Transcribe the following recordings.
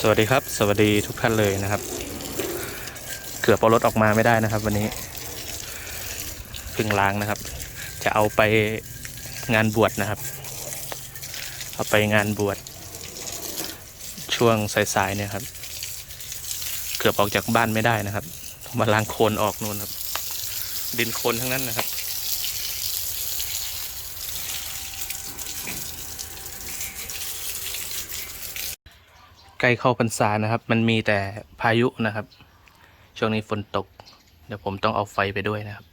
สวัสดีครับ สวัสดีทุกท่านเลยนะครับ เกือบเอารถออกมาไม่ได้นะครับ วันนี้เพึ่งล้างนะครับ จะเอาไปงานบวชนะครับ เอาไปงานบวชช่วงสายๆเนี่ยครับ เกือบออกจากบ้านไม่ได้นะครับมาล้างโคลนออกนู่นครับ ดินโคลนทั้งนั้นนะครับ ล้เข้าพรรษานะครับ มันมีแต่พายุนะครับ ช่วงนี้ฝนตก เดี๋ยวผมต้องเอาไฟไปด้วยนะครับ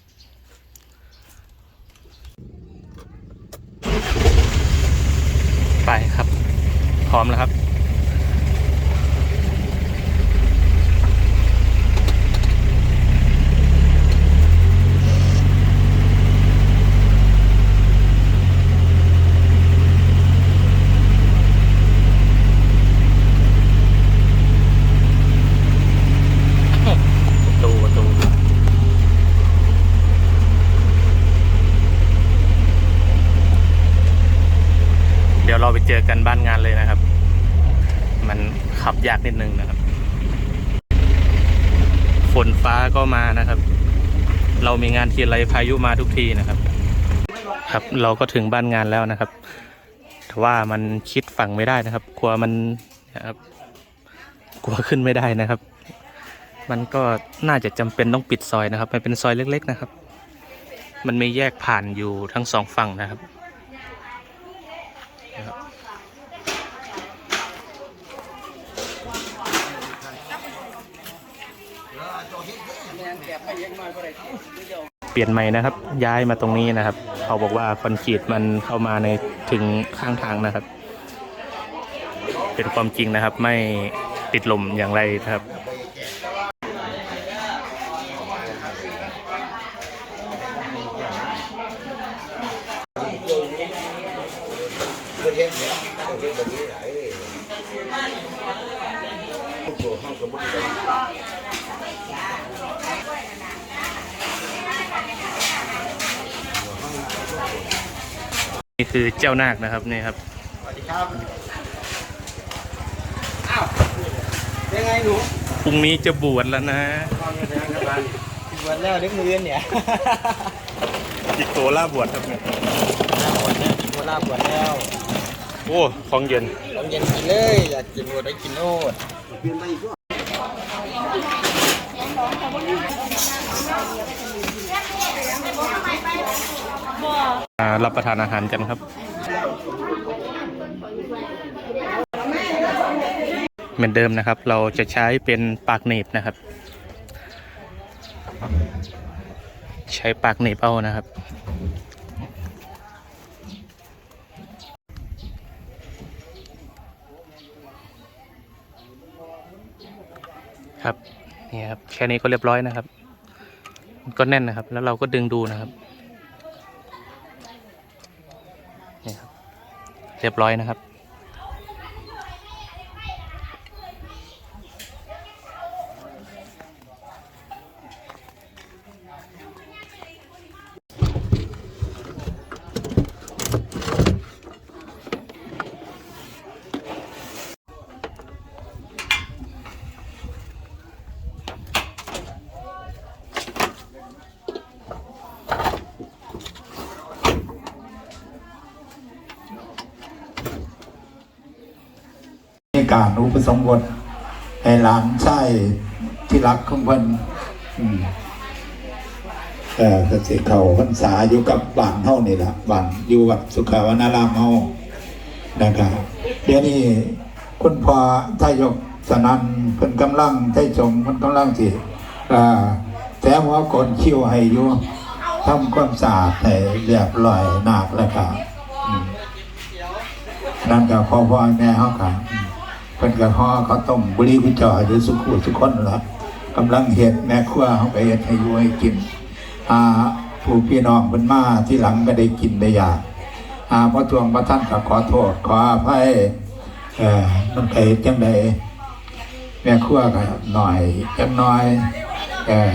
ไปครับ พร้อมแล้วครับ ประตูประตูเดี๋ยวเราไปเจอกันบ้านงานเลยนะครับ มันขับยากนิดนึงนะครับ ฝนฟ้าก็มานะครับ เรามีงานทีไรพายุมาทุกทีนะครับ ครับเราก็ถึงบ้านงานแล้วนะครับแต่ว่ามันคิดฝั่งไม่ได้นะครับกลัวมันนะครับกลัวขึ้นไม่ได้นะครับ มันก็น่าจะจำเป็นต้องปิดซอยนะครับมันเป็นซอยเล็ก ๆ นะครับ มันไม่แยกผ่านอยู่ทั้งสองฝั่งนะครับ นะครับเปลี่ยนใหม่นะครับ ย้ายมาตรงนี้นะครับ เขาบอกว่าคอนกรีตมันเข้ามาในถึงข้างทางนะครับ เป็นความจริงนะครับ ไม่ติดลมอย่างไรนะครับ นี่คือเจ้านาคนะครับนี่ครับสวัสดีครับอ้าวยังไงหนูพรุ่งนี้จะบวชแล้วนะตอนนี้นะครับวันแล้วเด็กมือเนี่ยจิโกล่าบวชครับเนี่ยบวชแล้วกินโคลาบวชแล้ว โอ้ของเย็นลองเย็นกินเลยอยากกินบวชได้กินโน่น รับประทานอาหารกันครับ เหมือนเดิมนะครับ เราจะใช้เป็นปากหนีบนะครับ ใช้ปากหนีบเอานะครับครับนี่ครับแค่นี้ก็เรียบร้อยนะครับ ก็แน่นนะครับ แล้วเราก็ดึงดูนะครับ นี่ครับ เรียบร้อยนะครับ การอุปสมบทให้หลานชายที่รักของเพิ่นอืมเออก็สิเขาพรรษาอยู่กับบ้านเฮานี่แหละบ้านอยู่วัดสุขาวนารามเฮานะครับเดี๋ยวนี้คุณพ่อทายกสนันเพิ่นกำลังไทชงเพิ่นกำลังสิอ่าแต่หัวกลคิ้วให้อยู่ทำความสะอาดให้เรียบร้อยนาคแล้วก็อืมนั่นก็พ่อพ่อแม่เขากัน เป็นกระห้อเขาต้มบุรีกุจอหรือสุขุสุขคนละกำลังเห็ดแม่ขั้วเขาไปเห็ดให้อยูให้กินอาผู้พี่น้องบนมาที่หลังก็ได้กินได้อยากอาพระทวงพระท่านก็ขอโทษ ขออภัยเออมันไปจังใดแม่ขั้วก็หน่อยจังน้อยเออ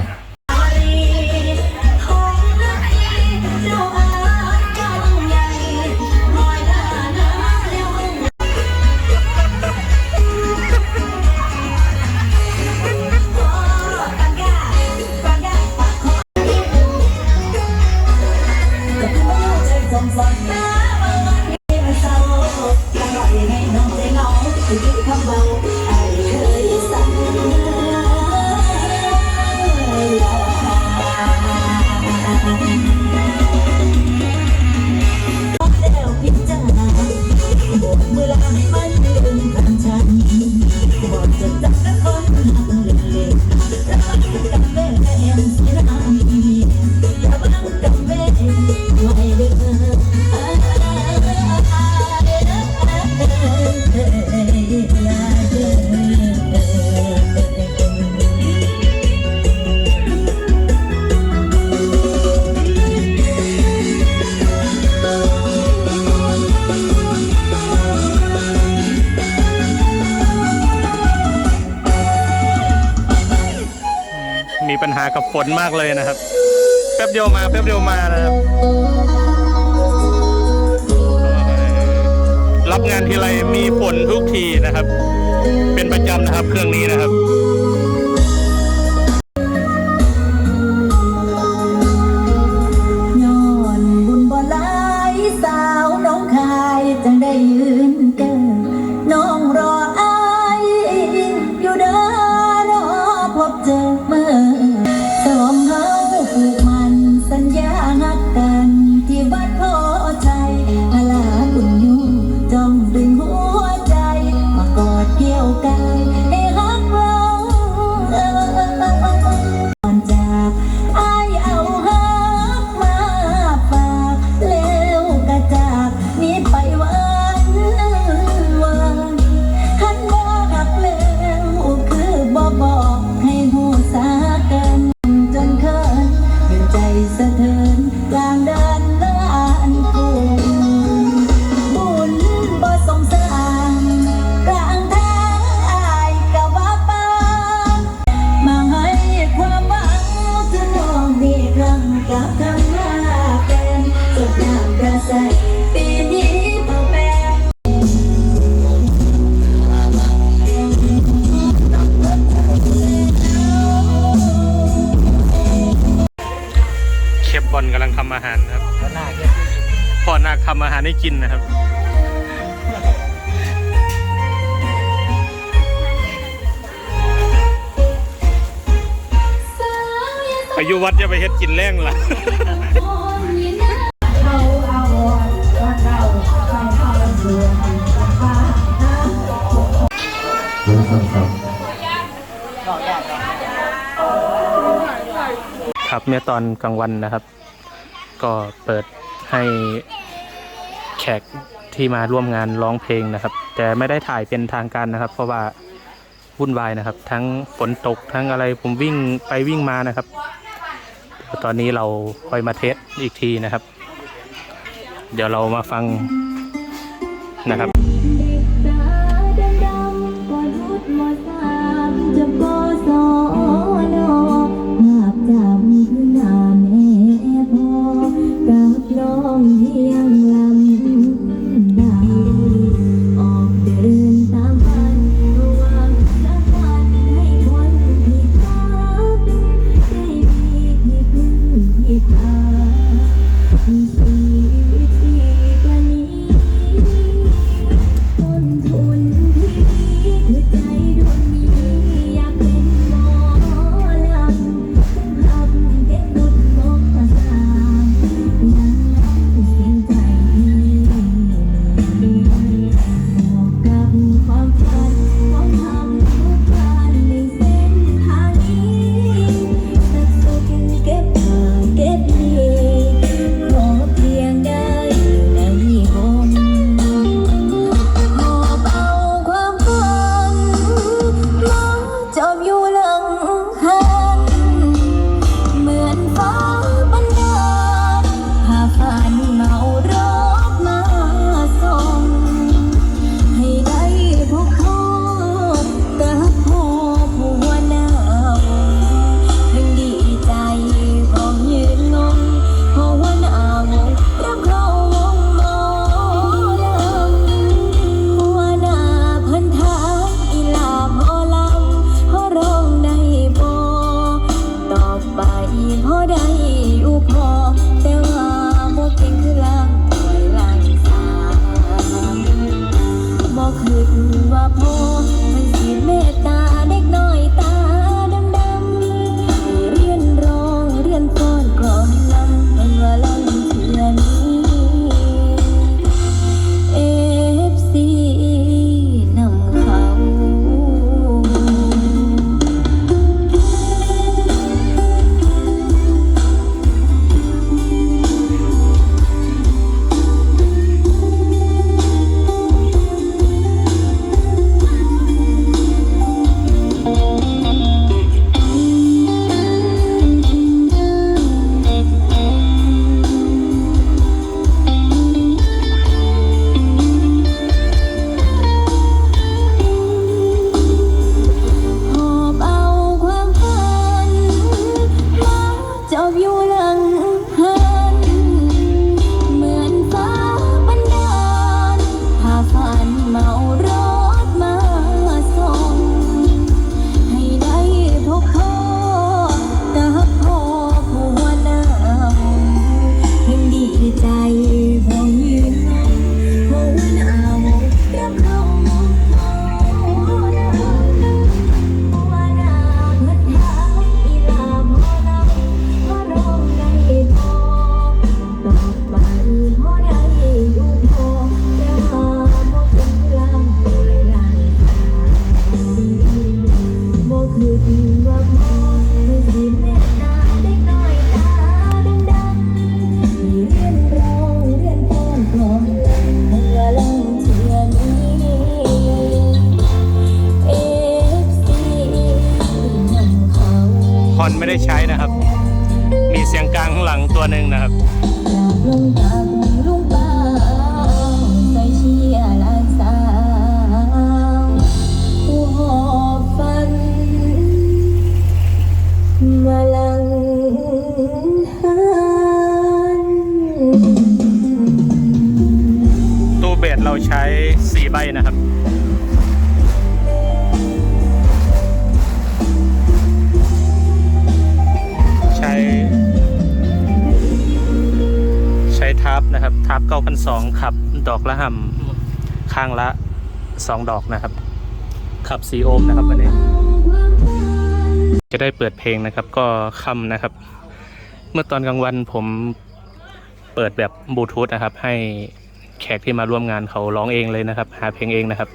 ปัญหากับฝนมากเลยนะครับ แป๊บเดียวมาแป๊บเดียวมานะครับ รับงานทีไรมีฝนทุกทีนะครับ เป็นประจำนะครับเครื่องนี้นะครับ อายุวัดจะไปเฮ็ดกินแรงล่ะครับเมื่อตอนกลางวันนะครับ ก็เปิดให้แขกที่มาร่วมงานร้องเพลงนะครับ แต่ไม่ได้ถ่ายเป็นทางการนะครับ เพราะว่าวุ่นวายนะครับ ทั้งฝนตกทั้งอะไรผมวิ่งไปวิ่งมานะครับ ตอนนี้เราค่อยมาเทสอีกทีนะครับ เดี๋ยวเรามาฟังนะครับ ไม่ได้ใช้นะครับ มีเสียงกลางข้างหลังตัวหนึ่งนะครับตาลุงป้าใส่เชียร์ลานสาวผู้หอบฝันมาลังหันตู้เบสเราใช้ 4 ใบนะครับ ทับนะครับ ทับ9,200ขับดอกละห่ำข้างละ2ดอกนะครับ ขับ4โอมนะครับวันนี้ จะได้เปิดเพลงนะครับ ก็ค่ำนะครับ เมื่อตอนกลางวันผมเปิดแบบบลูทูธนะครับ ให้แขกที่มาร่วมงานเขาร้องเองเลยนะครับ หาเพลงเองนะครับ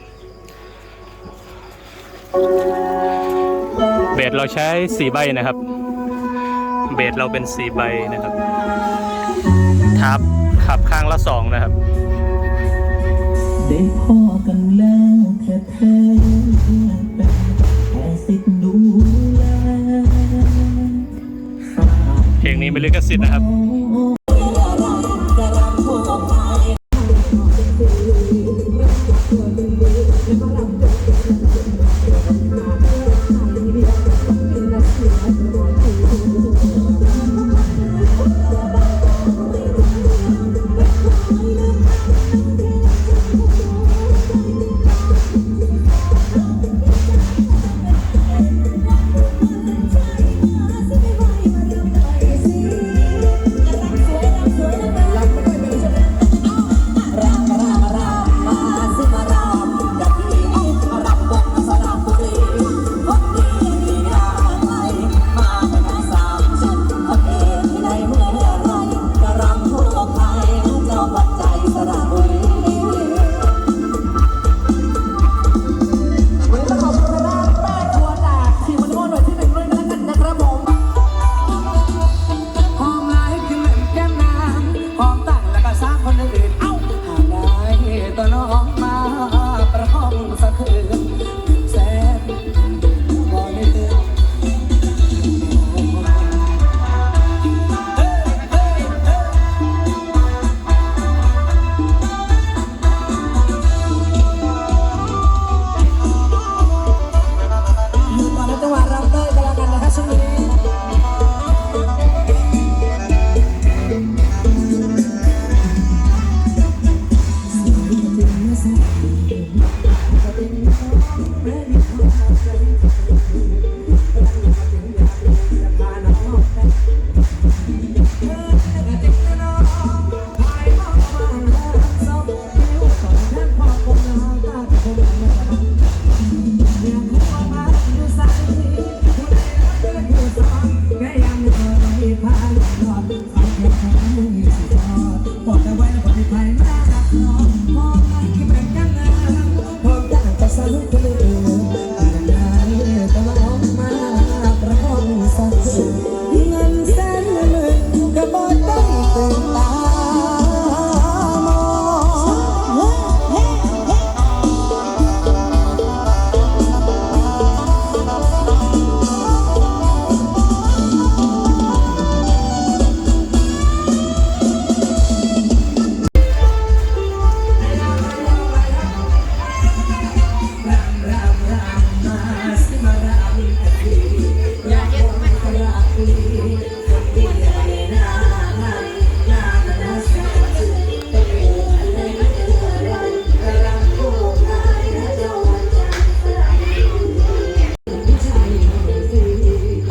เบสเราใช้สี่ใบนะครับ เบสเราเป็นสี่ใบนะครับทับ ขับข้างละสองนะครับ ได้พ่อกันแล้วแท้แท้ๆเป็นแค่สิทธิ์ดูแลฝากเพลงนี้ไม่ลิขสิทธิ์นะครับ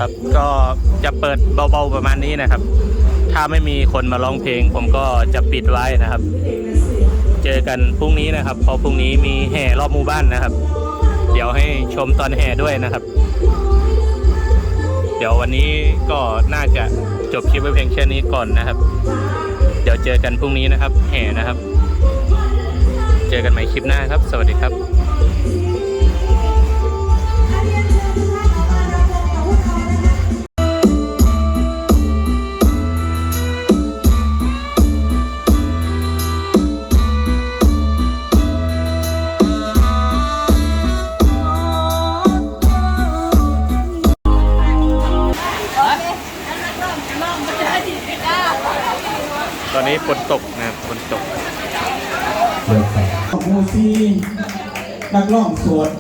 ครับ ก็จะเปิดเบาๆประมาณนี้นะครับ ถ้าไม่มีคนมาร้องเพลง ผมก็จะปิดไว้นะครับ เจอกันพรุ่งนี้นะครับเพราะพรุ่งนี้มีแห่รอบหมู่บ้านนะครับ เดี๋ยวให้ชมตอนแห่ด้วยนะครับ เดี๋ยววันนี้ก็น่าจะจบคลิปไว้เพียงแค่นี้ก่อนนะครับ เดี๋ยวเจอกันพรุ่งนี้นะครับ แห่นะครับ เจอกันใหม่คลิปหน้าครับ สวัสดีครับ ร้องสวด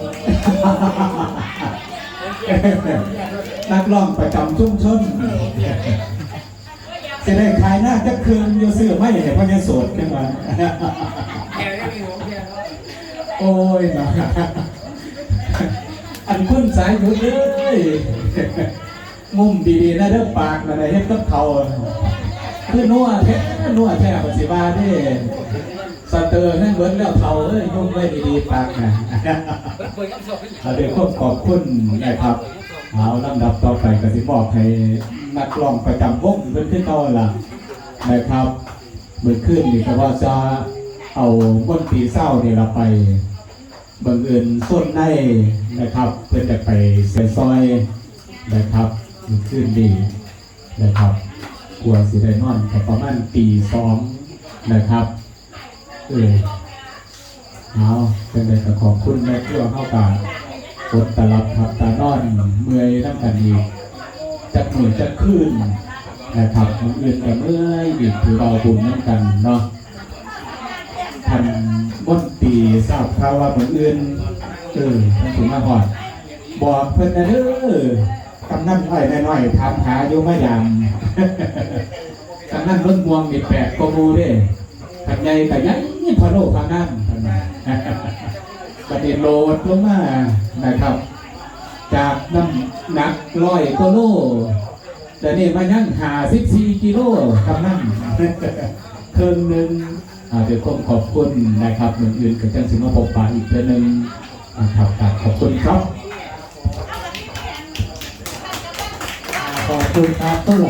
นักร้องประจำชุมชนจะได้ขายหน้าจะคืนอยู่ซื้อไม่เห็นพระยาโสดขึ้นมาโอ้ยนะอันคุณสายหยุดเลยมุมดีๆนะเด้อปากอะไรเฮ็ดกับเขาคือนัวแท้นัวแท้ปฏิบัติเด้ สเตอร์นั่นเบิดแล้วเขาเอ้ยยุ่งไว้ดีๆปากนะเดี๋ยวขอบขอบคุณนะครับเอาลำดับต่อไปก็สิบอกให้นักร้องประจำวงเพิ่นขึ้นเขาล่ะนะครับเมื่อคืนนี่ก็ว่าจะเอาบนตีเศร้าเนี่ละไปบังเอิญส้นในนะครับ เพื่อจะไปเซซอยนะครับเมื่อคืนนี้นะครับกลัวสิได้นอนประมาณตีสองนะครับ เออเอาเป็นไรก็ขอบคุณแม่เพื่อเข้าป่ากดตลับทับตานอนเมื่อยน้ำกันอีกจักหมื่นจักขึ้นนะครับมืออื่นกับเมื่อยอีกถือเราบุญน้ำกันเนาะทันบ้นตีทราบข่าวว่ามืออื่นเออท่านถึงมาหอด บอกเพิ่นนะเด้อกำนั่นอ้อยน้อยถามหาอยู่มายามกำนั่นเบิ่งม่วงมีแปลกกมูเด้ ขันใหญ่กับยัยพะโลพะนั่นประเด็นโลดลงมานะครับ จากน้ำหนักร้อยกิโลแต่นี่มายังหาสิบสี่กิโลกำนั่นเครื่องหนึ่งเดี๋ยวผมขอบคุณนะครับเหมือนอื่นกับจังสิมาพบปะอีกเทื่อหนึงนะครับขอบคุณครับขอบคุณครับตัว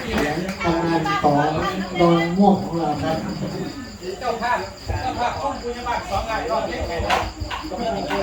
เสียงกำนันของ ดอนม่วงของเราครับเจ้าภาพเจ้าภาพต้องคุยกันบ้างสองงานรอบนี้